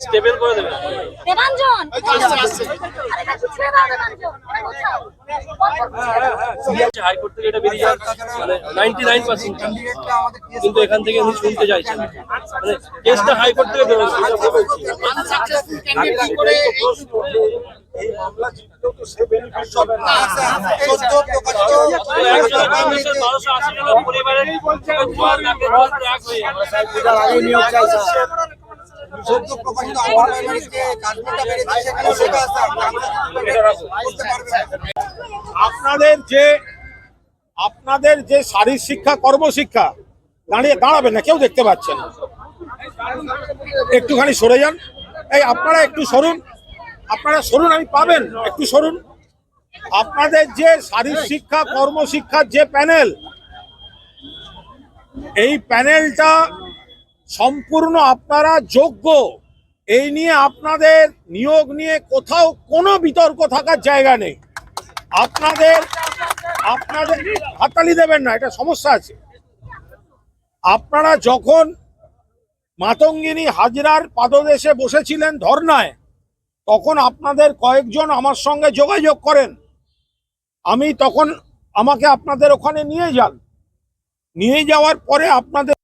Stable করে দেবে। Debanjan? High court থেকে এটা বেরিয়ে মানে নাইনটি নাইন পার্সেন্ট কিন্তু এখান থেকে উনি শুনতে চাইছেন। মানে কেসটা হাইকোর্ট থেকে বেরোচ্ছে এটা বলছি। তো একজন কংগ্রেসের 1280 জনের আপনাদের যে আপনাদের যে শারীর শিক্ষা কর্মশিক্ষা দাঁড়িয়ে দাঁড়াবেন না কেউ দেখতে পাচ্ছেন না। একটুখানি সরে যান। এই আপনারা একটু সরুন। আপনারা সরুন আমি পাবেন একটু সরুন। আপনাদের যে শারীর শিক্ষা কর্মশিক্ষার যে প্যানেল এই প্যানেলটা সম্পূর্ণ আপনারা যোগ্য। এই নিয়ে আপনাদের নিয়োগ নিয়ে কোথাও কোনো বিতর্ক থাকার জায়গা নেই। আপনাদের আপনাদের হাততালি দেবেন না এটা সমস্যা আছে। আপনারা যখন মাতঙ্গিনী হাজরার পাদদেশে বসেছিলেন ধর্নায় তখন আপনাদের কয়েকজন আমার সঙ্গে যোগাযোগ করেন। আমি তখন আমাকে আপনাদের ওখানে নিয়ে যান। নিয়ে যাওয়ার পরে আপনাদের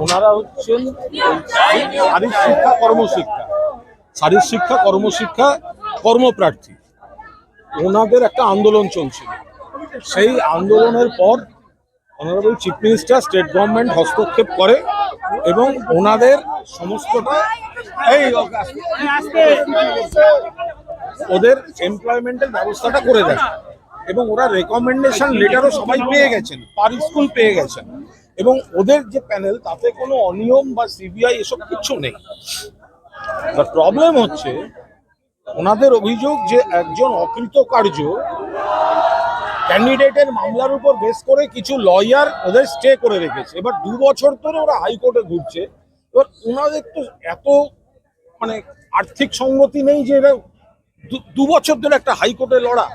ওনারা হচ্ছেন শারীর শিক্ষা কর্মশিক্ষা। শারীর শিক্ষা কর্মশিক্ষা কর্মপ্রার্থী। ওনাদের একটা আন্দোলন চলছিল। সেই আন্দোলনের পর honourable chief minister state government হস্তক্ষেপ করে এবং ওনাদের সমস্তটা এই ওদের এমপ্লয়মেন্টের ব্যবস্থাটা করে দেয়। এবং ওরা রেকমেন্ডেশন লেটারও সবাই পেয়ে গেছেন পার স্কুল পেয়ে গেছেন। এবং ওদের যে প্যানেল তাতে কোনো অনিয়ম বা সিবিআই এসব কিছু নেই। প্রবলেম হচ্ছে, ওনাদের অভিযোগ যে একজন অকৃতকার্য ক্যান্ডিডেটের মামলার উপর বেস করে কিছু লয়ার ওদের স্টে করে রেখেছে। এবার দু বছর ধরে ওরা হাইকোর্টে ঘুরছে। এবার ওনাদের তো এত মানে আর্থিক সঙ্গতি নেই যে এরা দু- বছর ধরে একটা হাইকোর্টে লড়া।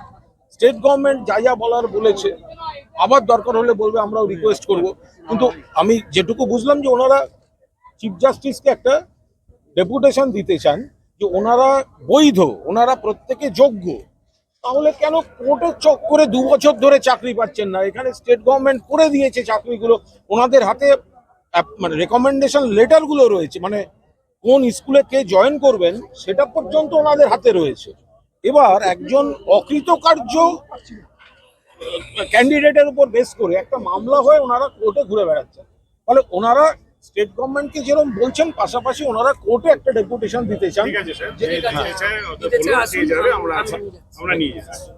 স্টেট গভর্নমেন্ট যা যা বলার বলেছে। আবার দরকার হলে বলবে, আমরাও রিকোয়েস্ট করব। কিন্তু আমি যেটুকু বুঝলাম যে ওনারা চিফ জাস্টিসকে একটা ডেপুটেশন দিতে চান যে ওনারা বৈধ, ওনারা প্রত্যেকে যোগ্য। তাহলে কেন কোর্টের চক করে দু বছর ধরে চাকরি পাচ্ছেন না? এখানে স্টেট গভর্নমেন্ট করে দিয়েছে চাকরিগুলো। ওনাদের হাতে মানে রেকমেন্ডেশন লেটারগুলো রয়েছে। মানে কোন স্কুলে কে জয়েন করবেন, সেটা পর্যন্ত ওনাদের হাতে রয়েছে। এবার একজন অকৃতকার্য ক্যান্ডিডেটের উপর বেস করে একটা মামলা হয়ে ওনারা কোর্টে ঘুরে বেড়াচ্ছেন। ফলে ওনারা স্টেট গভর্নমেন্টকে যেরকম বলছেন পাশাপাশি ওনারা কোর্টে একটা ডেপুটেশন দিতে চান। ঠিক আছে স্যার। আমরা নিয়ে যাচ্ছি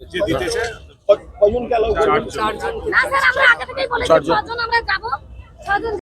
যে দিতে চায় ক- কজনকে চারজন। আমরা আগে থেকেই বলেছি চারজন। ছজন আমরা যাব। ছজন